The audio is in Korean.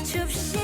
of shame.